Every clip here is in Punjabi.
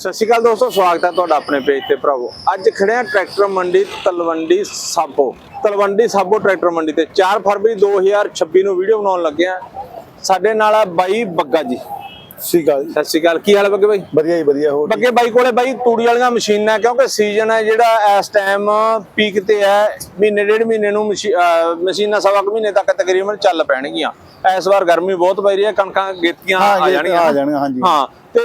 ਸਤਿ ਸ਼੍ਰੀ ਅਕਾਲ ਦੋਸਤੋ ਸਵਾਗਤ ਹੈ ਤੁਹਾਡਾ ਆਪਣੇ ਪੇਜ ਤੇ ਭਰਾਵੋ। ਅੱਜ ਖੜੇ ਆ ਟਰੈਕਟਰ ਮੰਡੀ ਤਲਵੰਡੀ ਸਾਬੋ। ਤਲਵੰਡੀ ਸਾਬੋ ਟਰੈਕਟਰ ਮੰਡੀ ਤੇ 4 ਫਰਵਰੀ 2026 ਨੂੰ ਵੀਡੀਓ ਬਣਾਉਣ ਲੱਗੇ ਆ ਸਾਡੇ ਨਾਲ ਆ ਬਾਈ ਬੱਗਾ ਜੀ। ਸ੍ਰੀ ਅਕਾਲ ਜੀ। ਸਤਿ ਸ਼੍ਰੀ ਅਕਾਲ ਕੀ ਹਾਲ ਹੈ ਬੱਗੇ ਬਾਈ? ਵਧੀਆ ਜੀ ਵਧੀਆ ਹੋਰ ਬੱਗੇ ਬਾਈ ਕੋਲੇ ਬਾਈ ਤੂੜੀ ਵਾਲੀਆਂ ਮਸ਼ੀਨਾਂ ਕਿਉਂਕਿ ਸੀਜ਼ਨ ਹੈ ਜਿਹੜਾ ਇਸ ਟਾਈਮ ਪੀਕ ਤੇ ਹੈ ਮਹੀਨੇ ਡੇਢ ਮਹੀਨੇ ਨੂੰ ਮਸ਼ੀਨਾਂ ਸਵਾ ਕੁ ਮਹੀਨੇ ਤੱਕ ਤਕਰੀਬਨ ਚੱਲ ਪੈਣਗੀਆਂ। ਇਸ ਵਾਰ ਗਰਮੀ ਬਹੁਤ ਪੈ ਰਹੀ ਹੈ ਕਣਕਾਂ ਗੇਤੀਆਂ ਆ ਜਾਣਗੀਆਂ ਆ ਜਾਣਗੀਆਂ, ਹਾਂਜੀ। ਹਾਂ ਤੇ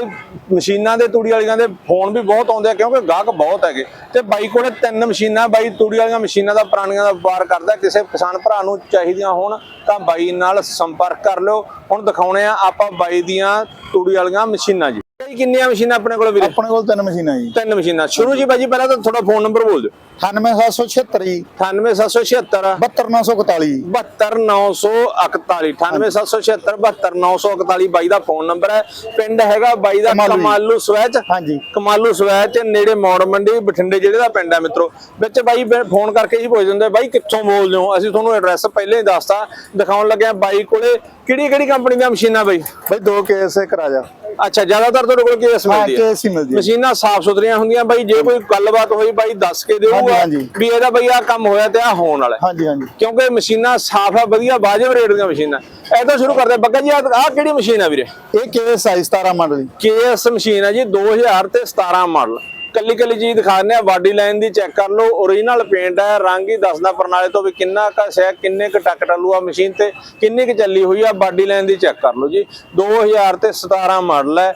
ਮਸ਼ੀਨਾਂ ਦੇ ਤੂੜੀ ਵਾਲੀਆਂ ਦੇ ਫੋਨ ਵੀ ਬਹੁਤ ਆਉਂਦੇ ਆ ਕਿਉਂਕਿ ਗਾਹਕ ਬਹੁਤ ਹੈਗੇ। ਤੇ ਬਾਈ ਕੋਲੇ ਤਿੰਨ ਮਸ਼ੀਨਾਂ ਬਾਈ ਤੂੜੀ ਵਾਲੀਆਂ ਮਸ਼ੀਨਾਂ ਦਾ ਪੁਰਾਣੀਆਂ ਦਾ ਵਪਾਰ ਕਰਦਾ ਕਿਸੇ ਕਿਸਾਨ ਭਰਾ ਨੂੰ ਚਾਹੀਦੀਆਂ ਹੋਣ ਤਾਂ ਬਾਈ ਨਾਲ ਸੰਪਰਕ ਕਰ ਲਿਓ। ਹੁਣ ਦਿਖਾਉਣੇ ਆ ਆਪਾਂ ਬਾਈ ਦੀਆਂ ਤੂੜੀ ਵਾਲੀਆਂ ਮਸ਼ੀਨਾਂ ਜੀ। ਬਾਈ ਕਿੰਨੀਆਂ ਮਸ਼ੀਨਾਂ ਆਪਣੇ ਕੋਲ ਵੀਰੇ? ਆਪਣੇ ਕੋਲ ਤਿੰਨ ਮਸ਼ੀਨਾਂ ਜੀ। ਤਿੰਨ ਮਸ਼ੀਨਾਂ। ਸ਼ੁਰੂ ਜੀ ਬਾਈ ਜੀ ਪਹਿਲਾਂ ਤਾਂ ਤੁਹਾਡਾ ਫੋਨ ਨੰਬਰ ਬੋਲ ਦਿਓ। 98776 ਜੀ। 98776 72941 72941 98776 72941 ਬਾਈ ਦਾ ਫੋਨ ਨੰਬਰ ਹੈ। ਪਿੰਡ ਹੈਗਾ ਬਾਈ ਦਾ ਕਮਾਲੂ ਜੀ। ਸਵੈਚ। ਹਾਂਜੀ। ਕਮਾਲੂ ਸਵੈਚ ਨੇੜੇ ਮੌੜ ਮੰਡੀ ਬਠਿੰਡੇ ਜਿਹੜੇ ਦਾ ਪਿੰਡ ਹੈ ਮਿੱਤਰੋ। ਵਿੱਚ ਬਾਈ ਫੋਨ ਕਰਕੇ ਹੀ ਪੁੱਛ ਦਿੰਦੇ ਬਾਈ ਕਿੱਥੋਂ ਬੋਲਦੇ ਹੋ? ਅਸੀਂ ਤੁਹਾਨੂੰ ਐਡਰੈਸ ਪਹਿਲਾਂ ਹੀ ਦੱਸਤਾ। ਦਿਖਾਉਣ ਲੱਗੇ ਆ ਬਾਈ ਕੋਲੇ। ਕਿਹੜੀ ਕਿਹੜੀ ਕੰਪਨੀ ਦੀਆਂ ਮਸ਼ੀਨਾਂ ਬਾਈ? ਬਈ ਦੋ ਕੇਸ ਇੱਕ ਰਾਜਾ। ਅੱਛਾ ਜ਼ਿਆਦਾਤਰ ਤੁਹਾਡੇ ਕੋਲ ਕੇਸ ਹਾਂ ਮਿਲਦੀ ਹੈ। ਕੇਸ ਹੀ ਮਿਲਦੀ ਹੈ। ਮਸ਼ੀਨਾਂ ਸਾਫ਼ ਸੁਥਰੀਆਂ ਹੁੰਦੀਆਂ ਬਾਈ ਜੇ ਕੋਈ ਗੱਲਬਾਤ ਹੋਈ ਬਾਈ ਦੱਸ ਕੇ ਦੇਊਗਾ। ਵੀ ਇਹਦਾ ਬਈ ਆ ਕੰਮ ਹੋਇਆ ਤੇ ਆ ਹੋਣ ਵਾਲਾ ਹੈ। ਹਾਂਜੀ ਹਾਂਜੀ। ਕਿਉਂਕਿ ਮਸ਼ੀਨਾਂ ਸਾਫ਼ ਆ ਵਧੀਆ ਵਾਜਬ ਰੇਟ ਦੀਆਂ ਮਸ਼ੀਨਾਂ। ਐਦਾਂ ਸ਼ੁਰੂ ਕਰਦੇ ਹਾਂ। ਬੱਗਾ ਜੀ ਆਹ ਕਿਹੜੀ ਮਸ਼ੀਨ ਆ ਵੀਰੇ? ਇਹ ਕੇਸ ਆਈ 17 ਮਾਡਲ ਜੀ ਕੇਐਸ ਮਸ਼ੀਨ ਆ ਜੀ 2000 ਤੇ 17 ਮਾਡਲ। ਕੱਲੀ ਕੱਲੀ ਚੀਜ਼ ਦਿਖਾ ਦਿੰਦੇ ਆ ਬਾਡੀ ਲਾਈਨ ਦੀ ਚੈੱਕ ਕਰ ਲਓ ਓਰੀਜਨਲ ਪੇਂਟ ਹੈ ਰੰਗ ਹੀ ਦੱਸਦਾ ਪ੍ਰਣਾਲੇ ਤੋਂ ਵੀ ਕਿੰਨਾ ਕ ਹੈ ਕਿੰਨੇ ਕ ਟੱਕ ਟੱਲੂ ਆ ਮਸ਼ੀਨ ਤੇ ਕਿੰਨੀ ਕ ਚੱਲੀ ਹੋਈ ਆ ਬਾਡੀ ਲਾਈਨ ਦੀ ਚੈੱਕ ਕਰ ਲਓ ਜੀ। 2000 ਤੇ 17 ਮਾਡਲ ਹੈ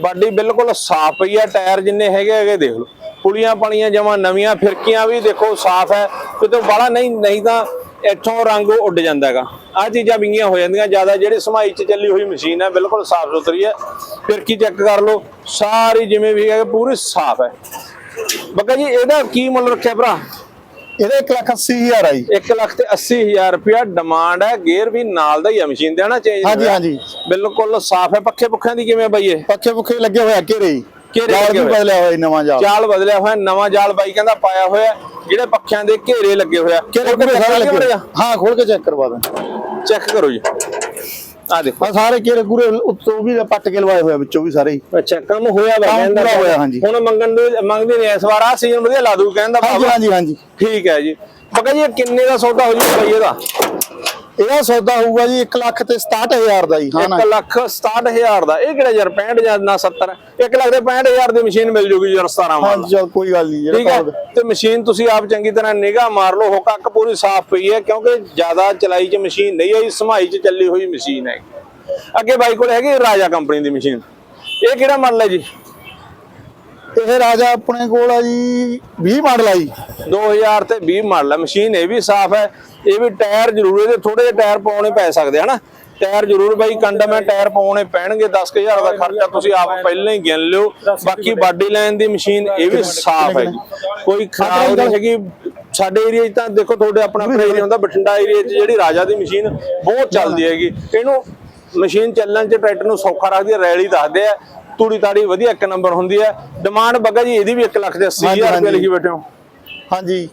ਬਾਡੀ ਬਿਲਕੁਲ ਸਾਫ਼ ਪਈ ਆ, ਟਾਇਰ ਜਿੰਨੇ ਹੈਗੇ ਹੈਗੇ ਦੇਖ ਲਓ। ਪੁਲੀਆਂ ਪਾਣੀਆਂ ਜਮਾ ਨਵੀਆਂ, ਫਿਰਕੀਆਂ ਵੀ ਦੇਖੋ ਸਾਫ਼ ਹੈ। ਕਿਤੇ ਬਾਲਾ ਨਹੀਂ ਨਹੀਂ ਤਾਂ ਇੱਥੋਂ ਰੰਗ ਉੱਡ ਜਾਂਦਾ ਹੈਗਾ। ਆ ਚੀਜ਼ਾਂ ਵਿੰਗੀਆਂ ਹੋ ਜਾਂਦੀਆਂ, ਜ਼ਿਆਦਾ ਜਿਹੜੀ ਸਮਾਈ ਚ ਚੱਲੀ ਹੋਈ ਮਸ਼ੀਨ ਹੈ, ਬਿਲਕੁਲ ਸਾਫ਼ ਸੁਥਰੀ ਹੈ। ਫਿਰਕੀ ਚੈੱਕ ਕਰ ਲਓ, ਸਾਰੀ ਜਿਵੇਂ ਵੀ ਹੈ ਪੂਰੀ ਸਾਫ਼ ਹੈ। ਬੱਕਾ ਜੀ, ਇਹਦਾ ਕੀ ਮੁੱਲ ਰੱਖਿਆ ਭਰਾ? ਇਹਦੇ 1 ਲੱਖ 80 ਹਜ਼ਾਰ ਆਈ 1 ਲੱਖ ਤੇ 80000 ਰੁਪਇਆ ਡਿਮਾਂਡ ਹੈ ਗੇਅਰ ਵੀ ਨਾਲ ਦਾ ਹੀ ਹੈ ਮਸ਼ੀਨ ਦੇ ਹਨਾ ਚੇਂਜ ਹਾਂਜੀ ਹਾਂਜੀ। ਬਿਲਕੁਲ ਸਾਫ਼ ਹੈ ਪੱਖੇ ਪੁੱਖਿਆਂ ਦੀ ਕਿਵੇਂ ਬਾਈ ਇਹ? ਪੱਖੇ ਪੁੱਖੇ ਲੱਗੇ ਹੋਇਆ ਘੇਰੇ ਜੀ? ਘੇਰੇ ਜਾਲ ਲੱਗੇ ਵੀ ਹੋਏ। ਬਦਲਿਆ ਹੋਇਆ ਨਵਾਂ ਜਾਲ। ਜਾਲ ਬਦਲਿਆ ਹੋਇਆ ਨਵਾਂ ਜਾਲ ਬਾਈ ਕਹਿੰਦਾ ਪਾਇਆ ਹੋਇਆ ਜਿਹੜੇ ਪੱਖਿਆਂ ਦੇ ਘੇਰੇ ਲੱਗੇ ਹੋਇਆ ਘੇਰੇ ਸਾਰੇ ਲੱਗੇ। ਹਾਂ ਖੋਲ ਕੇ ਚੈੱਕ ਕਰਵਾ ਦਾਂ ਚੈੱਕ ਕਰੋ ਜੀ। ਆ ਦੇਖੋ। ਆ ਸਾਰੇ ਘੇਰੇ ਪੂਰੇ ਉੱਤੋਂ ਵੀ ਪੱਟ ਕੇ ਲਵਾਏ ਹੋਇਆ ਵਿੱਚੋਂ ਵੀ ਸਾਰੇ। ਹੀ ਅੱਛਾ ਕੰਮ ਹੋਇਆ ਵਾ ਕੰਮ ਪੂਰਾ ਹੋਇਆ, ਹਾਂਜੀ। ਹੁਣ ਮੰਗਣ ਨੂੰ ਮੰਗਦੇ ਨੇ ਇਸ ਵਾਰ ਆ ਸੀਜ਼ਨ ਵਧੀਆ ਲਾ ਦੂ ਕਹਿੰਦਾ ਹਾਂਜੀ। ਹਾਂਜੀ ਹਾਂਜੀ। ਠੀਕ ਹੈ ਜੀ। ਬਕਾ ਜੀ ਇਹ ਕਿੰਨੇ ਦਾ ਸੌਦਾ ਹੋ ਜੂ ਬਾਈ ਇਹਦਾ? ਇਹਦਾ ਸੌਦਾ ਹੋਊਗਾ ਜੀ 1 ਲੱਖ ਤੇ 67000 ਦਾ ਜੀ ਹਾਂ ਨਾ? 1 ਲੱਖ 67000 ਦਾ। ਇਹ ਕਿਹੜਾ ਯਾਰ 65 ਜਾਂ ਨਾ 70 1 ਲੱਖ ਦੇ 65000 ਦੀ ਮਸ਼ੀਨ ਮਿਲ ਜੂਗੀ ਯਾਰ 17 ਹਾਂ ਮਾਡਲ ਚਲ ਕੋਈ ਗੱਲ ਨਹੀਂ ਠੀਕ ਹੈ? ਤੇ ਮਸ਼ੀਨ ਤੁਸੀਂ ਆਪ ਚੰਗੀ ਤਰ੍ਹਾਂ ਨਿਗਾਹ ਮਾਰ ਲਓ ਹੁੱਕ ਪੂਰੀ ਸਾਫ਼ ਪਈ ਹੈ ਕਿਉਂਕਿ ਜ਼ਿਆਦਾ ਚਲਾਈ 'ਚ ਮਸ਼ੀਨ ਨਹੀਂ ਆਈ ਸਮਾਈ 'ਚ ਚੱਲੀ ਹੋਈ ਮਸ਼ੀਨ ਹੈ ਅੱਗੇ ਬਾਈ ਕੋਲ ਹੈਗੀ ਰਾਜਾ ਕੰਪਨੀ ਦੀ ਮਸ਼ੀਨ। ਇਹ ਕਿਹੜਾ ਮਾਡਲ ਹੈ ਜੀ? ਇਹ ਰਾਜਾ ਆਪਣੇ ਕੋਲ ਆ ਜੀ 20 ਮਾਡਲ ਆ ਜੀ। 2000 ਤੇ 20 ਮਾਡਲ ਹੈ ਮਸ਼ੀਨ ਇਹ ਵੀ ਸਾਫ਼ ਹੈ। ਇਹ ਵੀ ਟਾਇਰ ਜ਼ਰੂਰ ਇਹਦੇ ਥੋੜੇ ਜਿਹੇ ਟਾਇਰ ਪਾਉਣੇ ਪੈ ਸਕਦੇ ਹਨਾ ਟਾਇਰ ਜ਼ਰੂਰ ਬਾਈ, ਕੰਡਮ ਹੈ, ਟਾਇਰ ਪਾਉਣੇ ਪੈਣਗੇ। 10000 ਦਾ ਖਰਚਾ ਤੁਸੀਂ ਆਪ ਪਹਿਲਾਂ ਹੀ ਗਿਣ ਲਿਓ। ਬਾਕੀ ਬਾਡੀ ਲਾਈਨ ਦੀ ਮਸ਼ੀਨ ਇਹ ਵੀ ਸਾਫ਼ ਹੈਗੀ ਕੋਈ ਖਰਾਬ ਨਹੀਂ ਹੈਗੀ। ਸਾਡੇ ਏਰੀਆ 'ਚ ਤਾਂ ਦੇਖੋ ਤੁਹਾਡੇ ਆਪਣਾ ਆਪਣਾ ਏਰੀਆ ਹੁੰਦਾ। ਬਠਿੰਡਾ ਏਰੀਆ 'ਚ ਜਿਹੜੀ ਰਾਜਾ ਦੀ ਮਸ਼ੀਨ ਬਹੁਤ ਚੱਲਦੀ ਹੈਗੀ। ਇਹਨੂੰ ਮਸ਼ੀਨ ਚੱਲਣ 'ਚ ਟਰੈਕਟਰ ਨੂੰ ਸੌਖਾ ਰੱਖਦੀ ਹੈ, ਰੈਲੀ ਦੱਸਦੇ ਆ। ਤੂੜੀ ਤਾੜੀ ਵਧੀਆ ਇੱਕ ਨੰਬਰ ਹੁੰਦੀ ਹੈ ਡਿਮਾਂਡ ਬੱਗਾ ਜੀ ਇਹਦੀ ਵੀ 1 ਲੱਖ ਦੇ 80000 ਰੁਪਏ। ਲਿਖੀ ਬੈਠੇ ਹੋ ਹਾਂਜੀ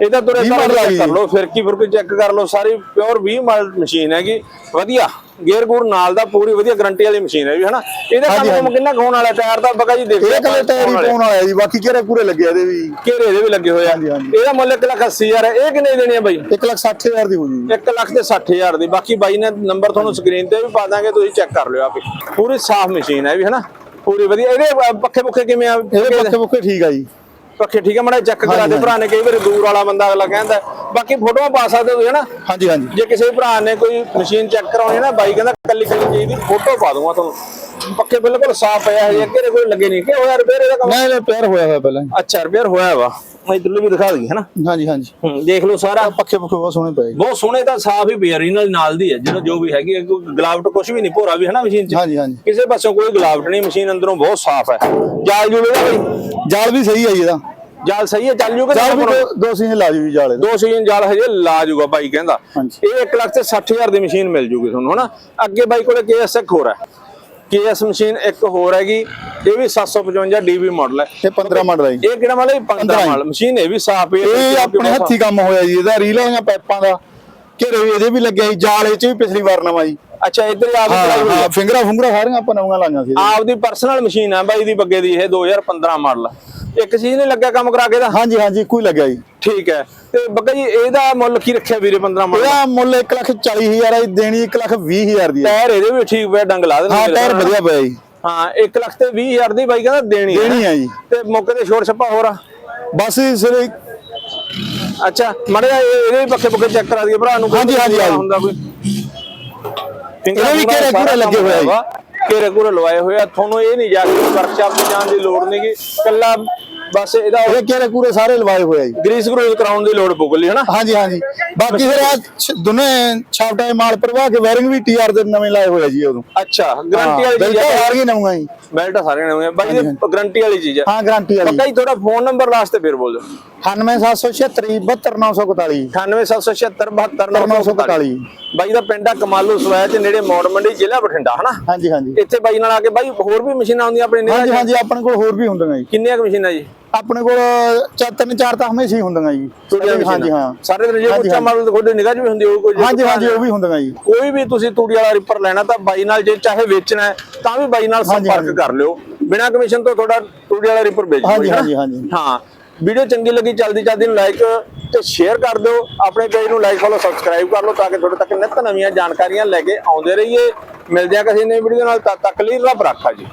ਇਹਦਾ ਤੁਰੇ। ਕਰ ਲਓ ਫਿਰ ਕੀ ਫਿਰ ਕੋਈ ਚੈੱਕ ਕਰ ਲਓ ਸਾਰੀ ਪਿਓਰ 20 ਮਾਡਲ ਮਸ਼ੀਨ ਹੈਗੀ ਵਧੀਆ ਗੇਅਰ ਗੂਰ ਨਾਲ ਦਾ ਪੂਰੀ ਵਧੀਆ ਗਾਰੰਟੀ ਵਾਲੀ ਮਸ਼ੀਨ ਹੈ ਵੀ ਹਨਾ? ਇਹਦਾ ਕੰਮ। ਕਿੰਨਾ ਖਾਣ ਵਾਲਾ ਟਾਇਰ ਦਾ ਬਗਾ ਜੀ ਦੇਖੋ ਇਹ ਕੱਲੇ ਟਾਇਰ ਹੀ ਪਾਉਣ ਵਾਲਾ ਜੀ ਬਾਕੀ ਘੇਰੇ ਪੂਰੇ ਲੱਗੇ ਆ ਇਹਦੇ ਵੀ? ਘੇਰੇ ਦੇ ਵੀ ਲੱਗੇ ਹੋਏ ਆ। ਇਹਦਾ ਮੁੱਲ 1 ਲੱਖ 80 ਹਜ਼ਾਰ ਹੈ। ਇਹ ਕਿੰਨੇ ਦੇਣੇ ਆ ਬਾਈ? 1 ਲੱਖ 60000 ਦੀ ਹੋ ਜੂਗੀ। 1 ਲੱਖ ਤੇ 60 ਹਜ਼ਾਰ ਦੀ। ਬਾਕੀ ਬਾਈ ਨੇ ਨੰਬਰ ਤੁਹਾਨੂੰ ਸਕਰੀਨ ਤੇ ਵੀ ਪਾ ਦਾਂਗੇ ਤੁਸੀਂ ਚੈੱਕ ਕਰ ਲਿਓ ਆਪੇ। ਪੂਰੀ ਸਾਫ਼ ਮਸ਼ੀਨ ਹੈ ਵੀ ਹਨਾ? ਪੂਰੀ ਵਧੀਆ। ਇਹਦੇ ਪੱਖੇ ਪੁੱਖੇ ਕਿਵੇਂ ਆ? ਇਹਦੇ ਪੱਕੇ ਪੁੱਕੇ ਠੀਕ ਆ ਜੀ। ਪੱਖੇ ਠੀਕ ਹੈ ਮੜਾ ਚੈੱਕ ਕਰਾ ਦੇ ਭਰਾ ਨੇ ਕਈ ਵਾਰੀ ਦੂਰ ਵਾਲਾ ਬੰਦਾ ਅਗਲਾ ਕਹਿੰਦਾ। ਬਾਕੀ ਫੋਟੋਆਂ ਪਾ ਸਕਦੇ ਹੋ ਤੁਸੀਂ ਹਨਾ ਹਾਂਜੀ ਹਾਂਜੀ। ਜੇ ਕਿਸੇ ਭਰਾ ਨੇ ਕੋਈ ਮਸ਼ੀਨ ਚੈੱਕ ਕਰਾਉਣੀ ਹੈ ਨਾ ਬਾਈ ਕਹਿੰਦਾ ਕੱਲੀ ਕੱਲੀ ਚੀਜ਼ ਦੀ ਫੋਟੋ ਪਾ ਦੂੰਗਾ ਤੁਹਾਨੂੰ। ਪੱਕੇ ਬਿਲਕੁਲ ਸਾਫ਼ ਪਿਆ ਹੈ ਅੱਗੇ ਕੋਈ ਲੱਗੇ ਨਹੀਂ। ਕਿ ਹੋਇਆ ਰਿਪੇਅਰ ਇਹਦਾ ਕੰਮ? ਨਹੀਂ ਪਿਆਰ ਹੋਇਆ ਹੋਇਆ ਪਹਿਲਾਂ ਹੀ। ਅੱਛਾ ਰਿਪੇਅਰ ਹੋਇਆ ਵਾ। ਮੈਂ ਇਧਰਲੇ ਵੀ ਦਿਖਾ ਦਈਏ ਹਨਾ ਹਾਂਜੀ ਹਾਂਜੀ। ਹੂੰ ਦੇਖ ਲਓ ਸਾਰਾ। ਪੱਕੇ ਪੁੱਕੇ ਬਹੁਤ ਸੋਹਣੇ ਪਏ। ਬਹੁਤ ਸੋਹਣੇ ਤਾਂ ਸਾਫ਼ ਹੀ ਪਿਆ ਰੀਨਲ ਨਾਲ ਦੀ ਹੈ ਜਿਹੜਾ ਜੋ ਵੀ ਹੈਗੀ ਹੈ, ਕੋਈ ਗਲਾਵਟ ਕੁਝ ਵੀ ਨਹੀਂ ਭੋਰਾ ਵੀ ਹੈ ਨਾ ਮਸ਼ੀਨ 'ਚ? ਹਾਂਜੀ ਹਾਂਜੀ। ਕਿਸੇ ਪਾਸੋਂ ਕੋਈ ਗਲਾਵਟ ਨਹੀਂ ਮਸ਼ੀਨ ਅੰਦਰੋਂ ਬਹੁਤ ਸਾਫ਼ ਹੈ। ਜਾਲ ਜੂਲ ਇਹਦਾ ਬਈ ਜਾਲ ਵੀ ਸਹੀ ਆ ਜੀ ਇਹਦਾ। ਜਾਲ ਸਹੀ ਹੈ ਚੱਲ ਜੂਗਾ ਜਾਲ ਵੀ ਦੋ- ਦੋ ਸੀਜ਼ਨ ਲਾ ਜੂਗੀ ਜਾਲ ਦੋ ਸੀਜ਼ਨ ਜਾਲ ਹਜੇ ਲਾ ਜੂਗਾ ਬਾਈ ਕਹਿੰਦਾ। ਹਾਂਜੀ। ਇਹ 1 ਲੱਖ ਤੇ 60000 ਦੀ ਮਸ਼ੀਨ ਮਿਲ ਜੂਗੀ ਤੁਹਾਨੂੰ ਹਨਾ? ਅੱਗੇ ਬਾਈ ਕੋਲੇ KS ਇੱਕ ਹੋਰ ਹੈ। KS ਮਸ਼ੀਨ ਇੱਕ ਹੋਰ ਹੈਗੀ ਇਹ ਵੀ 755 DB ਮਾਡਲ ਹੈ। ਇਹ 15 ਮਾਡਲ ਜੀ। ਇਹ ਕਿਹੜਾ ਮਾਡਲ ਹੈ? 15 15 ਮਾਡਲ। ਮਸ਼ੀਨ ਇਹ ਵੀ ਸਾਫ਼ ਹੈ ਇਹ ਆਪਣੇ ਹੱਥੀ ਕੰਮ ਹੋਇਆ ਜੀ ਇਹਦਾ ਰੀਲ ਵਾਲੀਆਂ ਪਾਈਪਾਂ ਦਾ। ਘੇਰੇ ਵੀ ਇਹਦੇ ਵੀ ਲੱਗਿਆ ਜੀ ਜਾਲ ਚ ਵੀ ਪਿਛਲੀ ਵਾਰ ਨਵਾਂ ਜੀ। ਅੱਛਾ ਇੱਧਰ ਹੀ ਆਪਦੀ ਹਾਂ ਹਾਂ ਫਿੰਗਰਾਂ ਫੁੰਗਰਾਂ ਸਾਰੀਆਂ ਆਪਾਂ ਨਵੀਆਂ ਲਾਈਆਂ ਸੀ ਆਪਦੀ ਪਰਸਨਲ ਮਸ਼ੀਨ ਹੈ ਬਾਈ ਦੀ ਬੱਗੇ ਦੀ ਇਹ 2015 ਮਾਡਲ ਇੱਕ ਚੀਜ਼ ਨਹੀਂ ਲੱਗਿਆ ਕੰਮ ਕਰਾ ਕੇ ਦਾ ਹਾਂਜੀ ਹਾਂਜੀ ਕੋਈ ਲੱਗਿਆ ਜੀ। ਠੀਕ ਹੈ। ਤੇ ਬੱਗਾ ਜੀ ਇਹਦਾ ਮੁੱਲ ਕੀ ਰੱਖਿਆ ਵੀਰੇ 15 ਮਾਡਲ ਇਹਦਾ ਮੁੱਲ 1 ਲੱਖ 40 ਹਜ਼ਾਰ ਹੈ ਜੀ, ਦੇਣੀ 1 ਲੱਖ 20 ਹਜ਼ਾਰ ਦੀ ਹੈ ਟਾਇਰ ਇਹਦੇ ਵੀ ਠੀਕ ਪਿਆ ਡੰਗ ਲਾ ਦੇਣਗੇ ਹਾਂ ਟਾਇਰ। ਵਧੀਆ ਪਿਆ ਜੀ। ਹਾਂ 1 ਲੱਖ ਤੇ 20 ਹਜ਼ਾਰ ਦੀ ਬਾਈ ਕਹਿੰਦਾ ਦੇਣੀ ਹੈ ਦੇਣੀ ਹੈ ਜੀ। ਤੇ ਮੌਕੇ ਤੇ ਛੋੜ ਛੱਪਾ ਹੋਰ ਆ? ਬਸ ਸਿਰ ਅੱਛਾ ਮੜਿਆ ਇਹਦੇ ਪੱਕੇ ਪੱਕੇ ਚੈੱਕ ਕਰਾ ਦਈਏ ਭਰਾ ਨੂੰ ਹਾਂਜੀ, ਹਾਂਜੀ। ਹੁੰਦਾ ਕੋਈ? ਇਹਦੇ ਵੀ ਘੇਰੇ ਘੂਰੇ ਲੱਗੇ ਹੋਏ ਆ ਜੀ। ਘੇਰੇ ਘੂਰੇ ਲਵਾਏ ਹੋਏ ਆ? ਤੁਹਾਨੂੰ ਇਹ ਨਹੀਂ ਜਾ ਕੇ ਵਰਕਸ਼ਾਪ ਤੇ ਜਾਣ ਦੀ ਲੋੜ ਨਹੀਂਗੀ ਕੱਲਾ ਬਸ ਇਹਦਾ ਇਹ ਕਿਹੜੇ ਕੂਰੇ ਸਾਰੇ ਲਵਾਏ ਹੋਏ ਆ ਜੀ। ਗ੍ਰੀਸ ਗਰੂਸ ਕਰਾਉਣ ਦੀ ਲੋੜ ਪਊਗੀ ਹਨਾ? ਹਾਂਜੀ ਹਾਂਜੀ। ਬਾਕੀ ਫਿਰ ਆ ਦੋਨੇ ਛਾਪਟਾ ਮਾਲ ਪਰਵਾ ਕੇ ਵਾਇਰਿੰਗ ਵੀ ਟੀਆਰ ਦੇ ਨਵੇਂ ਲਾਏ ਹੋਏ ਆ ਜੀ ਉਦੋਂ। ਅੱਛਾ ਗਾਰੰਟੀ ਵਾਲੀ ਚੀਜ਼ ਹੈ ਸਾਰੀਆਂ ਨਵੀਆਂ ਜੀ। ਬੈਲਟ ਸਾਰੇ ਨਵੇਂ ਆ ਬਾਈ ਦੀ ਗਾਰੰਟੀ ਵਾਲੀ ਚੀਜ਼ ਹੈ ਹਾਂ ਗਾਰੰਟੀ ਵਾਲੀ। ਹੀ ਤੁਹਾਡਾ ਫੋਨ ਨੰਬਰ ਲਾਸਟ ਤੇ ਫਿਰ ਬੋਲ। ਦਿਓ 98776 72941 98776 ਬਾਈ ਦਾ ਪਿੰਡ ਆ ਕਮਾਲੂ ਸਵੈ ਚ ਨੇੜੇ ਮੌੜ ਮੰਡੀ ਜ਼ਿਲ੍ਹਾ ਬਠਿੰਡਾ ਹਨਾ? ਹਾਂਜੀ ਹਾਂਜੀ। ਇੱਥੇ ਬਾਈ ਨਾਲ ਆ ਕੇ ਬਾਈ ਹੋਰ ਵੀ ਮਸ਼ੀਨਾਂ ਆਉਂਦੀਆਂ ਆਪਣੇ ਹਾਂਜੀ ਨਿਗਾਹ ਹਾਂਜੀ ਆਪਣੇ ਕੋਲ ਹੋਰ ਵੀ ਹੁੰਦੀਆਂ ਜੀ। ਕਿੰਨੀਆਂ ਮਸ਼ੀਨਾਂ ਜੀ? ਆਪਣੇ ਕੋਲ ਚਾਰ ਤਿੰਨ ਚਾਰ ਤਾਂ ਹਮੇਸ਼ਾ ਹੀ ਹੁੰਦੀਆਂ ਜੀ। ਹਾਂਜੀ ਹਾਂ। ਸਾਰੇ ਦਿਨ ਜੇ ਉੱਚਾ ਮਾਡਲ ਤੁਹਾਡੇ ਨਿਗਾਹ 'ਚ ਵੀ ਹੁੰਦੀ ਹੋਊ ਕੋਈ ਹਾਂਜੀ ਹਾਂਜੀ ਉਹ ਵੀ ਹੁੰਦੀਆਂ ਜੀ। ਕੋਈ ਵੀ ਤੁਸੀਂ ਤੂੜੀ ਵਾਲਾ ਰਿਪਰ ਲੈਣਾ ਤਾਂ ਬਾਈ ਨਾਲ ਜੇ ਚਾਹੇ ਵੇਚਣਾ ਹੈ ਤਾਂ ਵੀ ਬਾਈ ਨਾਲ ਸੰਪਰਕ। ਕਰ ਲਿਓ। ਬਿਨਾਂ ਕਮਿਸ਼ਨ ਤੋਂ ਤੁਹਾਡਾ ਤੂੜੀ ਵਾਲਾ ਰਿਪਰ ਵੇਚ ਦਿਓ ਹਾਂਜੀ? ਹਾਂਜੀ, ਹਾਂਜੀ। ਹਾਂ। ਵੀਡੀਓ ਚੰਗੀ ਲੱਗੀ ਜਲਦੀ ਜਲਦੀ ਨੂੰ ਲਾਈਕ ਤੇ ਸ਼ੇਅਰ ਕਰ ਦਿਓ। ਆਪਣੇ ਪੇਜ ਨੂੰ ਲਾਈਕ ਫੋਲੋ ਸਬਸਕ੍ਰਾਈਬ ਕਰ ਲਓ ਤਾਂ ਕਿ ਤੁਹਾਡੇ ਤੱਕ ਨਿੱਤ ਨਵੀਆਂ ਜਾਣਕਾਰੀਆਂ ਲੈ ਕੇ ਆਉਂਦੇ ਰਹੀਏ। ਮਿਲਦੇ ਆ ਕਿਸੇ ਨਵੀਂ ਵੀਡੀਓ ਨਾਲ ਤਦ ਤੱਕ ਲਈ ਰੱਬ ਰਾਖਾ ਜੀ।